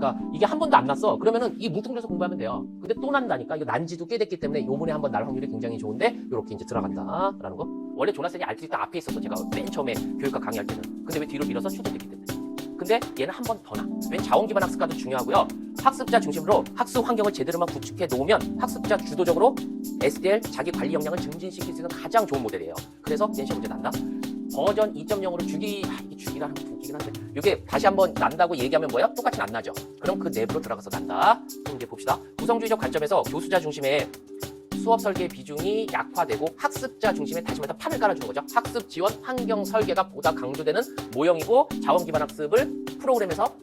그러니까 이게 한 번도 안 났어. 그러면은 이 뭉뚱그려서 공부하면 돼요. 근데 또 난다니까. 이거 난지도 꽤 됐기 때문에 요번에 한 번 날 확률이 굉장히 좋은데 이렇게 이제 들어간다라는 거. 원래 조나센이 알트리트 앞에 있었어. 제가 맨 처음에 교육과 강의할 때는. 근데 왜 뒤로 밀어서 추진됐기 때문에. 근데 얘는 한 번 더 나. 웬 자원 기반 학습과도 중요하고요. 학습자 중심으로 학습 환경을 제대로만 구축해 놓으면 학습자 주도적으로 SDL 자기 관리 역량을 증진시킬 수 있는 가장 좋은 모델이에요. 그래서 얘 시험 문제 난다. 버전 2.0으로 주기 아, 이게 주기라는 게 웃기긴 한데 이게 다시 한번 난다고 얘기하면 뭐야? 똑같이 안 나죠. 그럼 그 내부로 들어가서 난다. 그럼 이제 봅시다. 구성주의적 관점에서 교수자 중심의 수업 설계 비중이 약화되고 학습자 중심에 다시 말해서 판을 깔아주는 거죠. 학습 지원 환경 설계가 보다 강조되는 모형이고 자원 기반 학습을 프로그램에서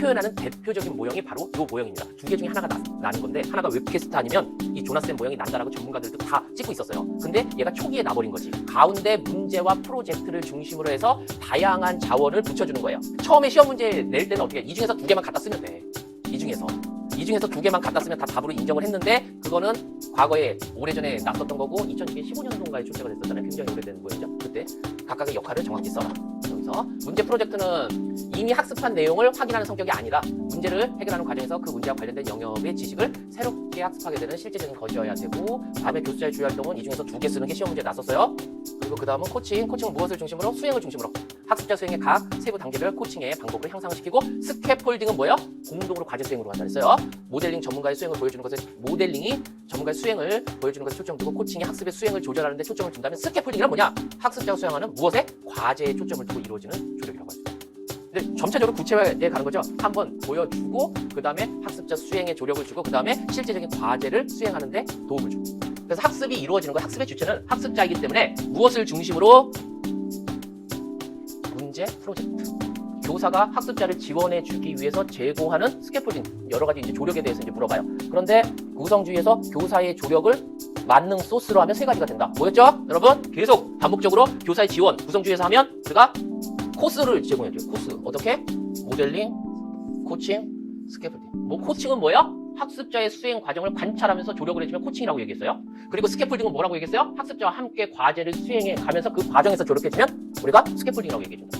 표현하는 대표적인 모형이 바로 이 모형입니다. 두 개 중에 하나가 나, 나는 건데 하나가 웹캐스트 아니면 이 조나센 모형이 난다라고 전문가들도 다 찍고 있었어요. 근데 얘가 초기에 나버린 거지. 가운데 문제와 프로젝트를 중심으로 해서 다양한 자원을 붙여주는 거예요. 처음에 시험 문제 낼 때는 어떻게 해? 이 중에서 두 개만 갖다 쓰면 돼. 이 중에서. 이 중에서 두 개만 갖다 쓰면 다 답으로 인정을 했는데 그거는 과거에 오래전에 났었던 거고 2015년도인가에 출제가 됐었잖아요. 굉장히 오래된 모형이죠. 그때 각각의 역할을 정확히 써라. 여기서 문제 프로젝트는 이미 학습한 내용을 확인하는 성격이 아니라 문제를 해결하는 과정에서 그 문제와 관련된 영역의 지식을 새롭게 학습하게 되는 실제적인 것이어야 되고 다음에 교수자의 주요 활동은 이 중에서 두 개 쓰는 게 시험 문제에 났었어요. 그리고 그 다음은 코칭. 코칭은 무엇을 중심으로? 수행을 중심으로. 학습자 수행의 각 세부 단계별 코칭의 방법을 향상시키고 스캐폴딩은 뭐예요? 공동으로 과제 수행으로 한다 그랬어요. 모델링 전문가의 수행을 보여주는 것에 모델링이 전문가의 수행을 보여주는 것에 초점 두고 코칭이 학습의 수행을 조절하는 데 초점을 둔다면 스캐폴딩이란 뭐냐? 학습자가 수행하는 무엇에? 과제에 초점을 두고 이루어지는 조력이라고 하죠. 근데 점차적으로 구체화해 가는 거죠. 한번 보여주고 그 다음에 학습자 수행에 조력을 주고 그 다음에 실제적인 과제를 수행하는 데 도움을 주고. 그래서 학습이 이루어지는 거 학습의 주체는 학습자이기 때문에 무엇을 중심으로 문제 프로젝트. 교사가 학습자를 지원해 주기 위해서 제공하는 스캐폴딩 여러 가지 이제 조력에 대해서 이제 물어봐요. 그런데 구성주의에서 교사의 조력을 만능 소스로 하면 세 가지가 된다. 뭐였죠? 여러분 계속 반복적으로 교사의 지원 구성주의에서 하면 제가 코스를 제공해 줘요. 코스 어떻게? 모델링, 코칭, 스캐폴딩. 뭐 코칭은 뭐야? 학습자의 수행 과정을 관찰하면서 조력을 해주면 코칭이라고 얘기했어요. 그리고 스캐폴딩은 뭐라고 얘기했어요? 학습자와 함께 과제를 수행해 가면서 그 과정에서 조력해주면 우리가 스캐폴딩이라고 얘기해준다.